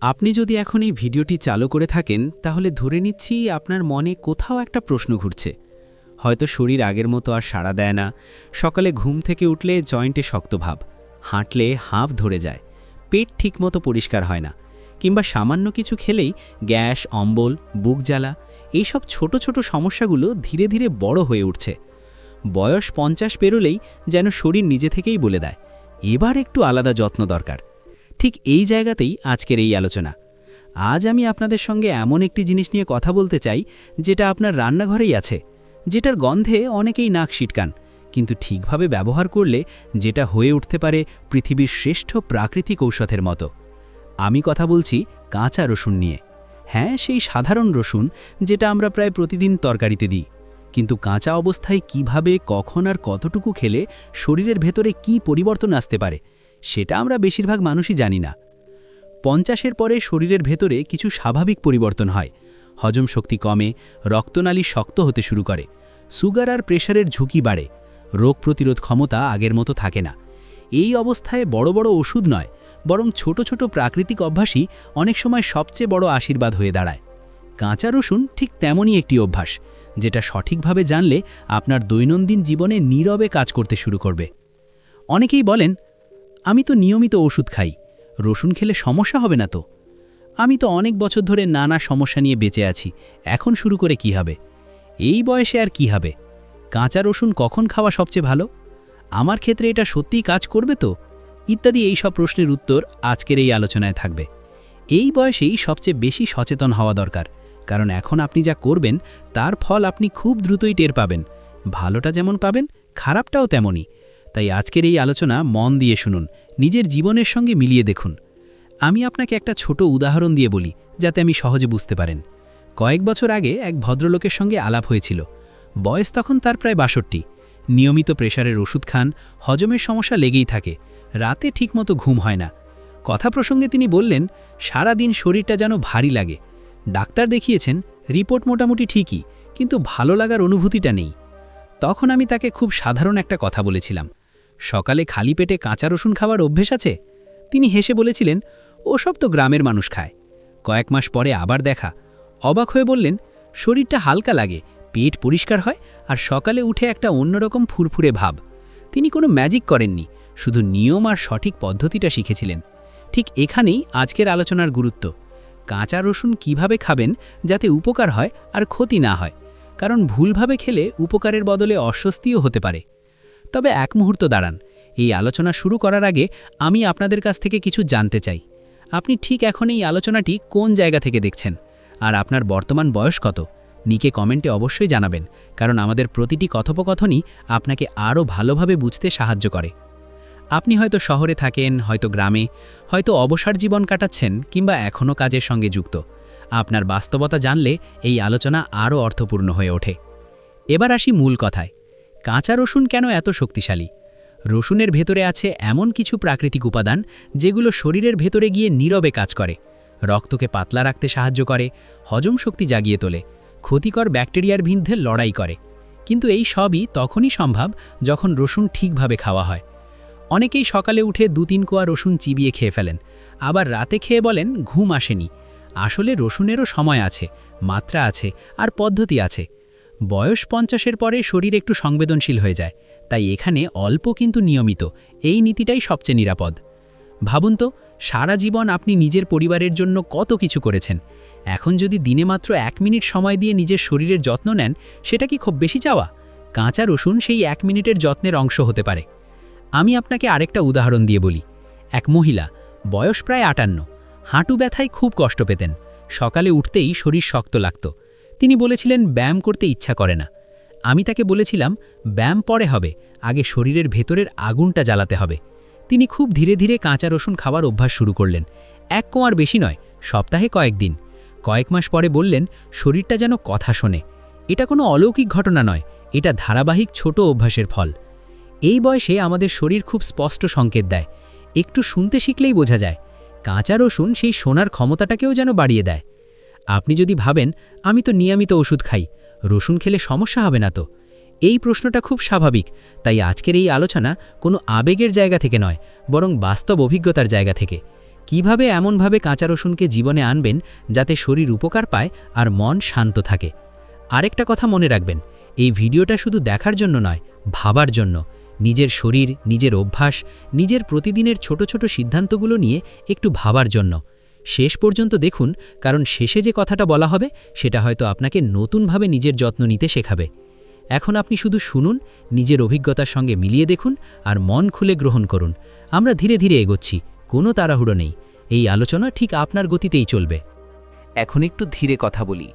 আপনি যদি এখন এই ভিডিওটি চালু করে থাকেন, তাহলে ধরে নিচ্ছি আপনার মনে কোথাও একটা প্রশ্ন ঘুরছে। হয়তো শরীর আগের মতো আর সাড়া দেয় না। সকালে ঘুম থেকে উঠলে জয়েন্টে শক্ত ভাব। হাঁটলে হাঁফ ধরে যায়। পেট ঠিকমতো পরিষ্কার হয় না। কিংবা সামান্য কিছু খেলেই গ্যাস, অম্বল, বুক জ্বালা, এইসব ছোট ছোট সমস্যাগুলো ধীরে ধীরে বড় হয়ে উঠছে। বয়স পঞ্চাশ পেরোলেই যেন শরীর নিজে থেকেই বলে দেয়। এবার একটু আলাদা যত্ন দরকার। ঠিক এই জায়গাতেই আজকের এই আলোচনা। আজ আমি আপনাদের সঙ্গে এমন একটি জিনিস নিয়ে কথা বলতে চাই, যেটা আপনার রান্নাঘরেই আছে, যেটার গন্ধে অনেকেই নাক সিটকান, কিন্তু ঠিকভাবে ব্যবহার করলে যেটা হয়ে উঠতে পারে পৃথিবীর শ্রেষ্ঠ প্রাকৃতিক ঔষধের মতো। আমি কথা বলছি কাঁচা রসুন নিয়ে। হ্যাঁ সেই সাধারণ রসুন যেটা আমরা প্রায় প্রতিদিন তরকারিতে দিই, কিন্তু কাঁচা অবস্থায় কীভাবে, কখন আর কতটুকু খেলে শরীরের ভেতরে কি পরিবর্তন আসতে পারে সেটা আমরা বেশিরভাগ মানুষই জানি না। পঞ্চাশের পরে শরীরের ভেতরে কিছু স্বাভাবিক পরিবর্তন হয়। হজম শক্তি কমে, রক্তনালী শক্ত হতে শুরু করে। সুগার আর প্রেশারের ঝুঁকি বাড়ে। রোগ প্রতিরোধ ক্ষমতা আগের মতো থাকে না। এই অবস্থায় বড় বড় ওষুধ নয়, বরং ছোট ছোট প্রাকৃতিক অভ্যাসই অনেক সময় সবচেয়ে বড় আশীর্বাদ হয়ে দাঁড়ায়। কাঁচা রসুন ঠিক তেমনই একটি অভ্যাস, যেটা সঠিকভাবে জানলে আপনার দৈনন্দিন জীবনে নীরবে কাজ করতে শুরু করবে। অনেকেই বলেন আমি তো নিয়মিত ওষুধ খাই। রসুন খেলে সমস্যা হবে না তো? আমি তো অনেক বছর ধরে নানা সমস্যা নিয়ে বেঁচে আছি। এখন শুরু করে কি হবে? এই বয়সে আর কি হবে? কাঁচা রসুন কখন খাওয়া সবচেয়ে ভালো? আমার ক্ষেত্রে এটা সত্যিই কাজ করবে তো? ইত্যাদি এই সব প্রশ্নের উত্তর আজকের এই আলোচনায় থাকবে। এই বয়সেই সবচেয়ে বেশি সচেতন হওয়া দরকার। কারণ এখন আপনি যা করবেন, তার ফল আপনি খুব দ্রুতই টের পাবেন। ভালোটা যেমন পাবেন, খারাপটাও তেমনই। তাই আজকের এই আলোচনা মন দিয়ে শুনুন, নিজের জীবনের সঙ্গে মিলিয়ে দেখুন। আমি আপনাকে একটা ছোট উদাহরণ দিয়ে বলি, যাতে আমি সহজে বুঝতে পারেন। কয়েক বছর আগে এক ভদ্রলোকের সঙ্গে আলাপ হয়েছিল। বয়স তখন তার প্রায় বাষট্টি। নিয়মিত প্রেশারের ওষুধ খান, হজমের সমস্যা লেগেই থাকে। রাতে ঠিকমতো ঘুম হয় না। কথা প্রসঙ্গে তিনি বললেন সারা দিন শরীরটা যেন ভারী লাগে। ডাক্তার দেখিয়েছেন, রিপোর্ট মোটামুটি ঠিকই, কিন্তু ভালো লাগার অনুভূতিটা নেই। তখন আমি তাকে খুব সাধারণ একটা কথা বলেছিলাম। সকালে খালি পেটে কাঁচা রসুন খাওয়ার অভ্যেস আছে? তিনি হেসে বলেছিলেন, ওসব তো গ্রামের মানুষ খায়। কয়েক মাস পরে আবার দেখা। অবাক হয়ে বললেন, শরীরটা হালকা লাগে, পেট পরিষ্কার হয় আর সকালে উঠে একটা অন্যরকম ফুরফুরে ভাব। তিনি কোনো ম্যাজিক করেননি, শুধু নিয়ম আর সঠিক পদ্ধতিটা শিখেছিলেন। ঠিক এখানেই আজকের আলোচনার গুরুত্ব। কাঁচা রসুন কীভাবে খাবেন যাতে উপকার হয় আর ক্ষতি না হয়? কারণ ভুলভাবে খেলে উপকারের বদলে অস্বস্তিও হতে পারে। তবে এক মুহূর্ত দাঁড়ান। এই আলোচনা শুরু করার আগে আমি আপনাদের কাছ থেকে কিছু জানতে চাই। আপনি ঠিক এখন এই আলোচনাটি কোন জায়গা থেকে দেখছেন? আর আপনার বর্তমান বয়স কত? নিকে কমেন্টে অবশ্যই জানাবেন, কারণ আমাদের প্রতিটি কথোপকথনই আপনাকে আরও ভালোভাবে বুঝতে সাহায্য করে। আপনি হয়তো শহরে থাকেন, হয়তো গ্রামে, হয়তো অবসর জীবন কাটাচ্ছেন কিংবা এখনও কাজের সঙ্গে যুক্ত। আপনার বাস্তবতা জানলে এই আলোচনা আরও অর্থপূর্ণ হয়ে ওঠে। এবার আসি মূল কথায়। কাঁচা রসুন কেন এত শক্তিশালী? রসুনের ভেতরে আছে এমন কিছু প্রাকৃতিক উপাদান যেগুলো শরীরের ভেতরে গিয়ে নীরবে কাজ করে। রক্তকে পাতলা রাখতে সাহায্য করে, হজম শক্তি জাগিয়ে তোলে, ক্ষতিকর ব্যাকটেরিয়ার বিরুদ্ধে লড়াই করে। কিন্তু এই সবই তখনই সম্ভব যখন রসুন ঠিকভাবে খাওয়া হয়। অনেকেই সকালে উঠে দু তিন কোয়া রসুন চিবিয়ে খেয়ে ফেলেন, আবার রাতে খেয়ে বলেন ঘুম আসেনি। আসলে রসুনেরও সময় আছে, মাত্রা আছে, আর পদ্ধতি আছে। বয়স পঞ্চাশের পরে শরীর একটু সংবেদনশীল হয়ে যায়, তাই এখানে অল্প কিন্তু নিয়মিত। এই নীতিটাই সবচেয়ে নিরাপদ। ভাবুন তো, সারা জীবন আপনি নিজের পরিবারের জন্য কত কিছু করেছেন। এখন যদি দিনে মাত্র এক মিনিট সময় দিয়ে নিজের শরীরের যত্ন নেন, সেটা কি খুব বেশি চাওয়া? কাঁচা রসুন সেই এক মিনিটের যত্নের অংশ হতে পারে। আমি আপনাকে আরেকটা উদাহরণ দিয়ে বলি। এক মহিলা, বয়স প্রায় আটান্ন, হাঁটু ব্যথায় খুব কষ্ট পেতেন। সকালে উঠতেই শরীর শক্ত লাগত। তিনি বলেছিলেন, ব্যায়াম করতে ইচ্ছা করে না। আমি তাকে বলেছিলাম, ব্যায়াম পরে হবে, আগে শরীরের ভেতরের আগুনটা জ্বালাতে হবে। তিনি খুব ধীরে ধীরে কাঁচা রসুন খাওয়ার অভ্যাস শুরু করলেন। এক কোয়ার বেশি নয়, সপ্তাহে কয়েকদিন কয়েক মাস পরে বললেন, শরীরটা যেন কথা শোনে। এটা কোনো অলৌকিক ঘটনা নয়, এটা ধারাবাহিক ছোট অভ্যাসের ফল। এই বয়সে আমাদের শরীর খুব স্পষ্ট সংকেত দেয়। একটু শুনতে শিখলেই বোঝা যায়। কাঁচা রসুন সেই শোনার ক্ষমতাটাকেও যেন বাড়িয়ে দেয়। আপনি যদি ভাবেন, আমি তো নিয়মিত ওষুধ খাই, রসুন খেলে সমস্যা হবে না তো? এই প্রশ্নটা খুব স্বাভাবিক, তাই আজকের এই আলোচনা কোনো আবেগের জায়গা থেকে নয়, বরং বাস্তব অভিজ্ঞতার জায়গা থেকে। কীভাবে এমনভাবে কাঁচা রসুনকে জীবনে আনবেন যাতে শরীর উপকার পায় আর মন শান্ত থাকে? আরেকটা কথা মনে রাখবেন, এই ভিডিওটা শুধু দেখার জন্য নয়, ভাবার জন্য। নিজের শরীর, নিজের অভ্যাস, নিজের প্রতিদিনের ছোট ছোট সিদ্ধান্তগুলো নিয়ে একটু ভাবার জন্য। শেষ পর্যন্ত দেখুন, কারণ শেষে যে কথাটা বলা হবে, সেটা হয়তো আপনাকে নতুনভাবে নিজের যত্ন নিতে শেখাবে। এখন আপনি শুধু শুনুন, নিজের অভিজ্ঞতার সঙ্গে মিলিয়ে দেখুন, আর মন খুলে গ্রহণ করুন। আমরা ধীরে ধীরে এগোচ্ছি, কোনো তাড়াহুড়ো নেই। এই আলোচনা ঠিক আপনার গতিতেই চলবে। এখন একটু ধীরে কথা বলি,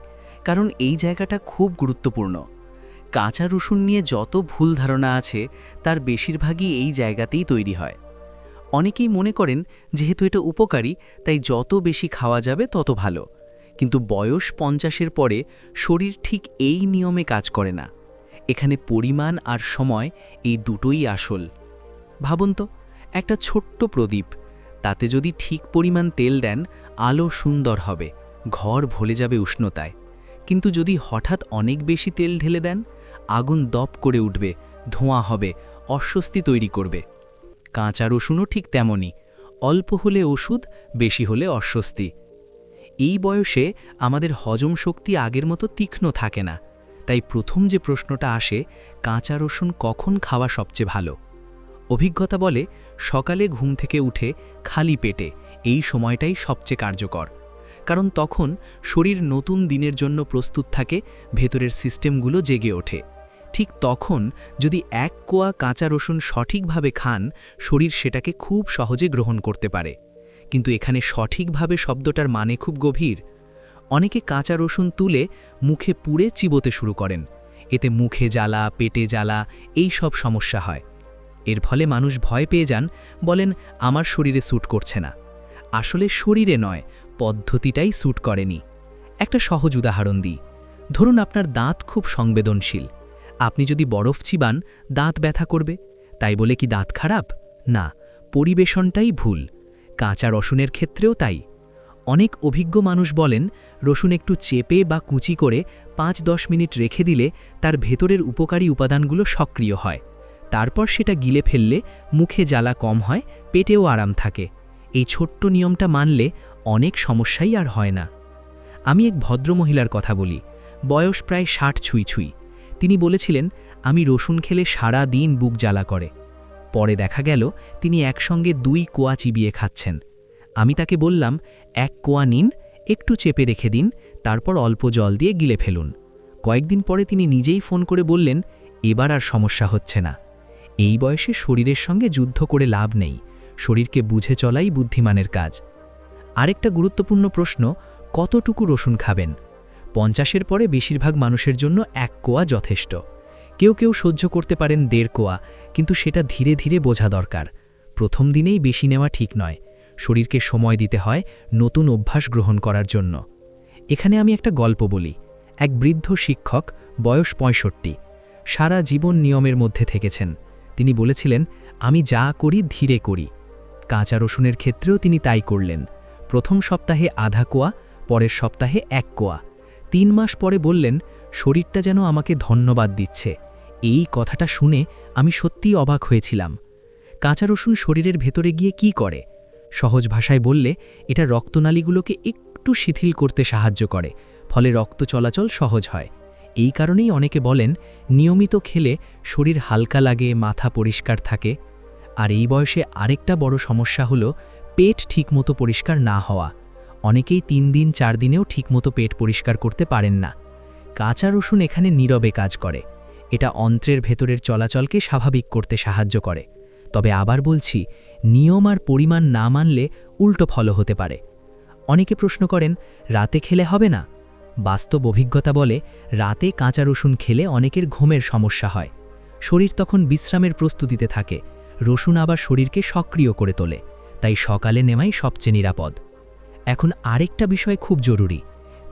কারণ এই জায়গাটা খুব গুরুত্বপূর্ণ। কাঁচা রসুন নিয়ে যত ভুল ধারণা আছে, তার বেশিরভাগই এই জায়গাতেই তৈরি হয়। অনেকেই মনে করেন যেহেতু এটা উপকারী, তাই যত বেশি খাওয়া যাবে তত ভালো। কিন্তু বয়স পঞ্চাশের পরে শরীর ঠিক এই নিয়মে কাজ করে না। এখানে পরিমাণ আর সময় এই দুটোই আসল। ভাবুন তো, একটা ছোট্ট প্রদীপ, তাতে যদি ঠিক পরিমাণ তেল দেন, আলো সুন্দর হবে, ঘর ভলে যাবে উষ্ণতায়। কিন্তু যদি হঠাৎ অনেক বেশি তেল ঢেলে দেন, আগুন দপ করে উঠবে, ধোঁয়া হবে, অস্বস্তি তৈরি করবে। কাঁচা রসুনও ঠিক তেমনই, অল্প হলে ওষুধ, বেশি হলে অস্বস্তি। এই বয়সে আমাদের হজম শক্তি আগের মতো তীক্ষ্ণ থাকে না, তাই প্রথম যে প্রশ্নটা আসে, কাঁচা রসুন কখন খাওয়া সবচেয়ে ভালো? অভিজ্ঞতা বলে, সকালে ঘুম থেকে উঠে খালি পেটে এই সময়টাই সবচেয়ে কার্যকর। কারণ তখন শরীর নতুন দিনের জন্য প্রস্তুত থাকে, ভেতরের সিস্টেমগুলো জেগে ওঠে। ঠিক তখন যদি এক কোয়া কাঁচা রসুন সঠিকভাবে খান, শরীর সেটাকে খুব সহজে গ্রহণ করতে পারে। কিন্তু এখানে সঠিকভাবে শব্দটার মানে খুব গভীর। অনেকে কাঁচা রসুন তুলে মুখে পুড়ে চিবোতে শুরু করেন। এতে মুখে জ্বালা, পেটে জ্বালা, এই সব সমস্যা হয়। এর ফলে মানুষ ভয় পেয়ে যান, বলেন, আমার শরীরে স্যুট করছে না। আসলে শরীরে নয়, পদ্ধতিটাই স্যুট করেনি। একটা সহজ উদাহরণ দিই। ধরুন আপনার দাঁত খুব সংবেদনশীল। আপনি যদি বরফ চিবান দাঁত ব্যথা করবে। তাই বলে কি দাঁত খারাপ? না, পরিবেশনটাই ভুল। কাঁচা রসুনের ক্ষেত্রেও তাই। অনেক অভিজ্ঞ মানুষ বলেন, রসুন একটু চেপে বা কুচি করে পাঁচ দশ মিনিট রেখে দিলে তার ভেতরের উপকারী উপাদানগুলো সক্রিয় হয়। তারপর সেটা গিলে ফেললে মুখে জ্বালা কম হয়, পেটেও আরাম থাকে। এই ছোট্ট নিয়মটা মানলে অনেক সমস্যাই আর হয় না। আমি এক ভদ্রমহিলার কথা বলি। বয়স প্রায় ষাট ছুঁই ছুঁই। তিনি বলেছিলেন, আমি রসুন খেলে সারা দিন বুক জ্বালা করে। পরে দেখা গেল, তিনি একসঙ্গে দুই কোয়া চিবিয়ে খাচ্ছেন। আমি তাকে বললাম, এক কোয়া নিন, একটু চেপে রেখে দিন, তারপর অল্প জল দিয়ে গিলে ফেলুন। কয়েকদিন পরে তিনি নিজেই ফোন করে বললেন, এবার আর সমস্যা হচ্ছে না। এই বয়সে শরীরের সঙ্গে যুদ্ধ করে লাভ নেই। শরীরকে বুঝে চলাই বুদ্ধিমানের কাজ। আরেকটা গুরুত্বপূর্ণ প্রশ্ন, কতটুকু রসুন খাবেন? পঞ্চাশের পরে বেশিরভাগ মানুষের জন্য এক কোয়া যথেষ্ট। কেউ কেউ সহ্য করতে পারেন দেড় কোয়া, কিন্তু সেটা ধীরে ধীরে বোঝা দরকার। প্রথম দিনেই বেশি নেওয়া ঠিক নয়। শরীরকে সময় দিতে হয় নতুন অভ্যাস গ্রহণ করার জন্য। এখানে আমি একটা গল্প বলি। এক বৃদ্ধ শিক্ষক, বয়স পঁয়ষট্টি, সারা জীবন নিয়মের মধ্যে থেকেছেন। তিনি বলেছিলেন, আমি যা করি ধীরে করি। কাঁচা রসুনের ক্ষেত্রেও তিনি তাই করলেন। প্রথম সপ্তাহে আধা কোয়া, পরের সপ্তাহে এক কোয়া। তিন মাস পরে বললেন, শরীরটা যেন আমাকে ধন্যবাদ দিচ্ছে। এই কথাটা শুনে আমি সত্যিই অবাক হয়েছিলাম। কাঁচা রসুন শরীরের ভেতরে গিয়ে কি করে? সহজ ভাষায় বললে, এটা রক্তনালীগুলোকে একটু শিথিল করতে সাহায্য করে, ফলে রক্ত চলাচল সহজ হয়। এই কারণেই অনেকে বলেন, নিয়মিত খেলে শরীর হালকা লাগে, মাথা পরিষ্কার থাকে। আর এই বয়সে আরেকটা বড় সমস্যা হলো, পেট ঠিকমতো পরিষ্কার না হওয়া। অনেকেই তিন দিন, চার দিনেও ঠিকমতো পেট পরিষ্কার করতে পারেন না। কাঁচা রসুন এখানে নীরবে কাজ করে। এটা অন্ত্রের ভেতরের চলাচলকে স্বাভাবিক করতে সাহায্য করে। তবে আবার বলছি, নিয়ম আর পরিমাণ না মানলে উল্টো ফল হতে পারে। অনেকে প্রশ্ন করেন, রাতে খেলে হবে না? বাস্তব অভিজ্ঞতা বলে, রাতে কাঁচা রসুন খেলে অনেকের ঘুমের সমস্যা হয়। শরীর তখন বিশ্রামের প্রস্তুতিতে থাকে। রসুন আবার শরীরকে সক্রিয় করে তোলে। তাই সকালে নেওয়াই সবচেয়ে নিরাপদ। এখন আরেকটা বিষয় খুব জরুরি।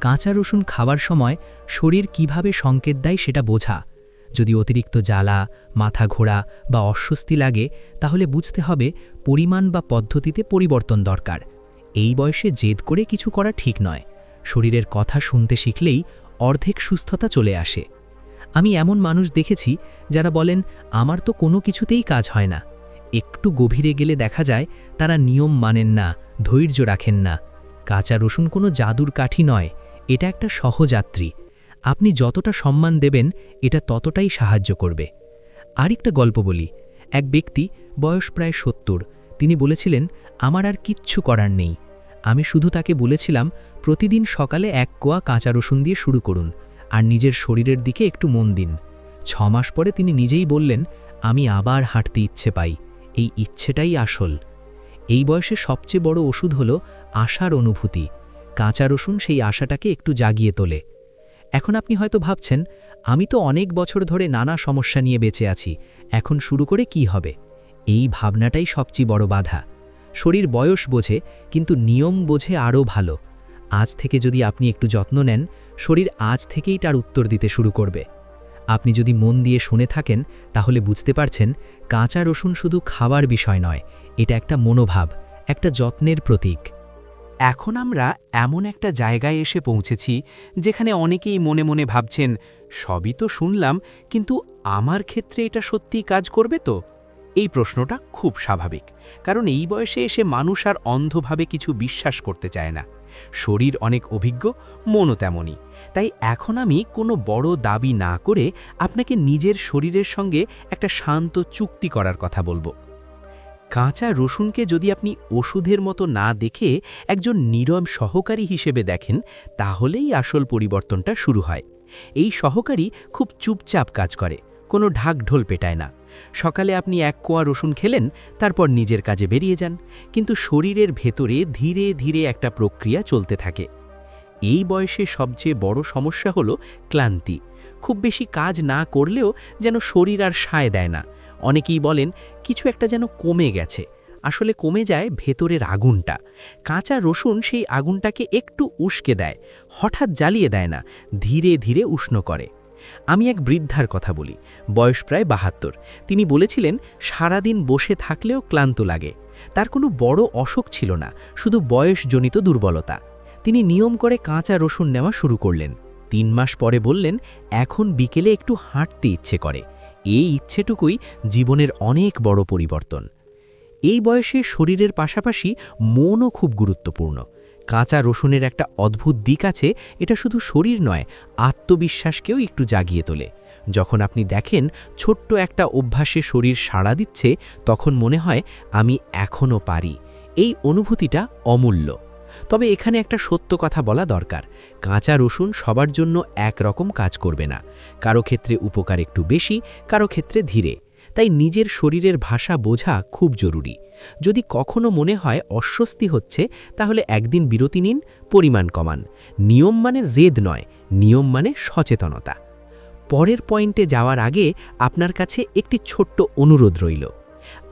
কাঁচা রসুন খাবার সময় শরীর কীভাবে সংকেত দেয় সেটা বোঝা। যদি অতিরিক্ত জ্বালা, মাথা ঘোরা বা অস্বস্তি লাগে, তাহলে বুঝতে হবে পরিমাণ বা পদ্ধতিতে পরিবর্তন দরকার। এই বয়সে জেদ করে কিছু করা ঠিক নয়। শরীরের কথা শুনতে শিখলেই অর্ধেক সুস্থতা চলে আসে। আমি এমন মানুষ দেখেছি যারা বলেন, আমার তো কোনো কিছুতেই কাজ হয় না। একটু গভীরে গেলে দেখা যায় তারা নিয়ম মানেন না, ধৈর্য রাখেন না। কাঁচা রসুন কোনো জাদুর কাঠি নয়, এটা একটা সহযাত্রী। আপনি যতটা সম্মান দেবেন, এটা ততটাই সাহায্য করবে। আরেকটা গল্প বলি। এক ব্যক্তি, বয়স প্রায় সত্তর, তিনি বলেছিলেন, আমার আর কিচ্ছু করার নেই। আমি শুধু তাকে বলেছিলাম, প্রতিদিন সকালে এক কোয়া কাঁচা রসুন দিয়ে শুরু করুন, আর নিজের শরীরের দিকে একটু মন দিন। ছ মাস পরে তিনি নিজেই বললেন, আমি আবার হাঁটতে ইচ্ছে পাই। এই ইচ্ছেটাই আসল। এই বয়সে সবচেয়ে বড় ওষুধ হল আশার অনুভূতি। কাঁচা রসুন সেই আশাটাকে একটু জাগিয়ে তোলে। এখন আপনি হয়তো ভাবছেন, আমি তো অনেক বছর ধরে নানা সমস্যা নিয়ে বেঁচে আছি, এখন শুরু করে কি হবে? এই ভাবনাটাই সবচেয়ে বড় বাধা। শরীর বয়স বোঝে, কিন্তু নিয়ম বোঝে আরও ভালো। আজ থেকে যদি আপনি একটু যত্ন নেন, শরীর আজ থেকেই তার উত্তর দিতে শুরু করবে। আপনি যদি মন দিয়ে শুনে থাকেন, তাহলে বুঝতে পারছেন, কাঁচা রসুন শুধু খাবার বিষয় নয়, এটা একটা মনোভাব, একটা যত্নের প্রতীক। এখন আমরা এমন একটা জায়গায় এসে পৌঁছেছি যেখানে অনেকেই মনে মনে ভাবছেন, সবই তো শুনলাম, কিন্তু আমার ক্ষেত্রে এটা সত্যিই কাজ করবে তো? এই প্রশ্নটা খুব স্বাভাবিক, কারণ এই বয়সে এসে মানুষ আর অন্ধভাবে কিছু বিশ্বাস করতে চায় না। শরীর অনেক অভিজ্ঞ, মনও তেমনই। তাই এখন আমি কোনো বড় দাবি না করে আপনাকে নিজের শরীরের সঙ্গে একটা শান্ত চুক্তি করার কথা বলব। কাঁচা রসুনকে যদি আপনি ওষুধের মতো না দেখে একজন নীরব সহকারী হিসেবে দেখেন, তাহলেই আসল পরিবর্তনটা শুরু হয়। এই সহকারী খুব চুপচাপ কাজ করে, কোনো ঢাক ঢোল পেটায় না। সকালে আপনি এক কোয়া রসুন খেলেন, তারপর নিজের কাজে বেরিয়ে যান, কিন্তু শরীরের ভেতরে ধীরে ধীরে একটা প্রক্রিয়া চলতে থাকে। এই বয়সে সবচেয়ে বড় সমস্যা হলো ক্লান্তি। খুব বেশি কাজ না করলেও যেন শরীর আর সায় দেয় না। অনেকেই বলেন, কিছু একটা যেন কমে গেছে। আসলে কমে যায় ভেতরের আগুনটা। কাঁচা রসুন সেই আগুনটাকে একটু উস্কে দেয়, হঠাৎ জ্বালিয়ে দেয় না, ধীরে ধীরে উষ্ণ করে। আমি এক বৃদ্ধার কথা বলি, বয়স প্রায় বাহাত্তর। তিনি বলেছিলেন, সারাদিন বসে থাকলেও ক্লান্ত লাগে। তার কোনো বড় অসুখ ছিল না, শুধু বয়সজনিত দুর্বলতা। তিনি নিয়ম করে কাঁচা রসুন নেওয়া শুরু করলেন। তিন মাস পরে বললেন, এখন বিকেলে একটু হাঁটতে ইচ্ছে করে। এই ইচ্ছেটুকুই জীবনের অনেক বড় পরিবর্তন। এই বয়সে শরীরের পাশাপাশি মনও খুব গুরুত্বপূর্ণ। কাঁচা রসুনের একটা অদ্ভুত দিক আছে, এটা শুধু শরীর নয়, আত্মবিশ্বাসকেও একটু জাগিয়ে তোলে। যখন আপনি দেখেন ছোট্ট একটা অভ্যাসে শরীর সাড়া দিচ্ছে, তখন মনে হয়, আমি এখনও পারি। এই অনুভূতিটা অমূল্য। তবে এখানে একটা সত্য কথা বলা দরকার। কাঁচা রসুন সবার জন্য একরকম কাজ করবে না। কারও ক্ষেত্রে উপকার একটু বেশি, কারও ক্ষেত্রে ধীরে। তাই নিজের শরীরের ভাষা বোঝা খুব জরুরি। যদি কখনো মনে হয় অস্বস্তি হচ্ছে, তাহলে একদিন বিরতি নিন, পরিমাণ কমান। নিয়ম মানে জেদ নয়, নিয়ম মানে সচেতনতা। পরের পয়েন্টে যাওয়ার আগে আপনার কাছে একটি ছোট্ট অনুরোধ রইল।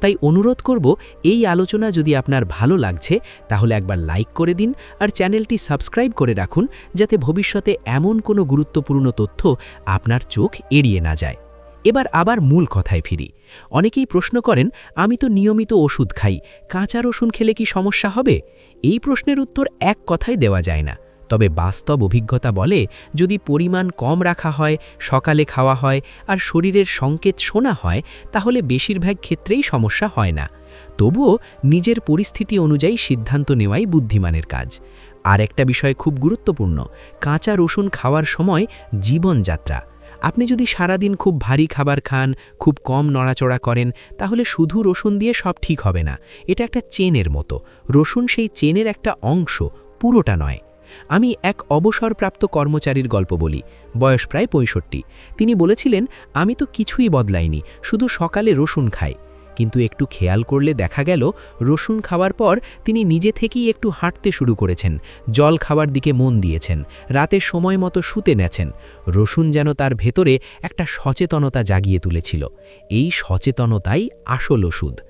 তাই অনুরোধ করব এই আলোচনা যদি আপনার ভালো লাগছে, তাহলে একবার লাইক করে দিন আর চ্যানেলটি সাবস্ক্রাইব করে রাখুন যাতে ভবিষ্যতে এমন কোনো গুরুত্বপূর্ণ তথ্য আপনার চোখ এড়িয়ে না যায়। এবার আবার মূল কথায় ফিরি। অনেকেই প্রশ্ন করেন, আমি তো নিয়মিত ওষুধ খাই, কাঁচা রসুন খেলে কি সমস্যা হবে? এই প্রশ্নের উত্তর এক কথায় দেওয়া যায় না। তবে বাস্তব অভিজ্ঞতা বলে, যদি পরিমাণ কম রাখা হয়, সকালে খাওয়া হয় আর শরীরের সংকেত শোনা হয়, তাহলে বেশিরভাগ ক্ষেত্রেই সমস্যা হয় না। তবুও নিজের পরিস্থিতি অনুযায়ী সিদ্ধান্ত নেওয়াই বুদ্ধিমানের কাজ। আর একটা বিষয় খুব গুরুত্বপূর্ণ, কাঁচা রসুন খাওয়ার সময় জীবনযাত্রা। আপনি যদি সারাদিন খুব ভারী খাবার খান, খুব কম নড়াচড়া করেন, তাহলে শুধু রসুন দিয়ে সব ঠিক হবে না। এটা একটা চেনের মতো। রসুন সেই চেনের একটা অংশ, পুরোটা নয়। আমি এক অবসরপ্রাপ্ত কর্মচারীর গল্প বলি, বয়স প্রায় পঁয়ষট্টি। তিনি বলেছিলেন, আমি তো কিছুই বদলাইনি, শুধু সকালে রসুন খাই। কিন্তু একটু খেয়াল করলে দেখা গেল, রসুন খাওয়ার পর তিনি নিজে থেকেই একটু হাঁটতে শুরু করেছেন, জল খাওয়ার দিকে মন দিয়েছেন রাতে সময় মতো শুতে নেছেন। রসুন যেন তার ভেতরে একটা সচেতনতা জাগিয়ে তুলেছিল। এই সচেতনতাই আসল ওষুধ।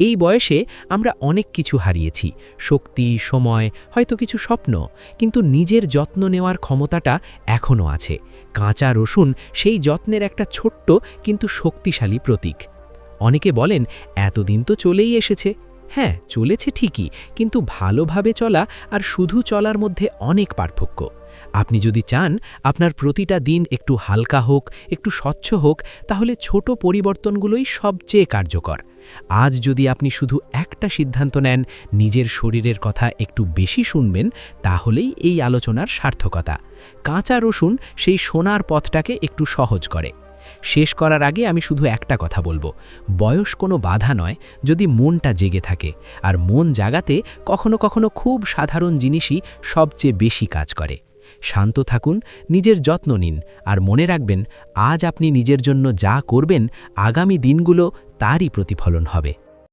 এই বয়সে আমরা অনেক কিছু হারিয়েছি। শক্তি, সময়, হয়তো কিছু স্বপ্ন, কিন্তু নিজের যত্ন নেওয়ার ক্ষমতাটা এখনও আছে। কাঁচা রসুন সেই যত্নের একটা ছোট্ট কিন্তু শক্তিশালী প্রতীক। অনেকে বলেন, এতদিন তো চলেই এসেছে। হ্যাঁ চলেছে ঠিকই, কিন্তু ভালোভাবে চলা আর শুধু চলার মধ্যে অনেক পার্থক্য। আপনি যদি চান, আপনার প্রতিটা দিন একটু হালকা হোক, একটু স্বচ্ছ হোক, তাহলে ছোট পরিবর্তনগুলোই সবচেয়ে কার্যকর। আজ যদি আপনি শুধু একটা সিদ্ধান্ত নেন, নিজের শরীরের কথা একটু বেশি শুনবেন, তাহলেই এই আলোচনার সার্থকতা। কাঁচা রসুন সেই সোনার পথটাকে একটু সহজ করে। শেষ করার আগে আমি শুধু একটা কথা বলব। বয়স কোনো বাধা নয়, যদি মনটা জেগে থাকে। আর মন জাগাতে কখনো কখনো খুব সাধারণ জিনিসই সবচেয়ে বেশি কাজ করে। শান্ত থাকুন, নিজের যত্ন নিন আর মনে রাখবেন, আজ আপনি নিজের জন্য যা করবেন, আগামী দিনগুলো তারই প্রতিফলন হবে।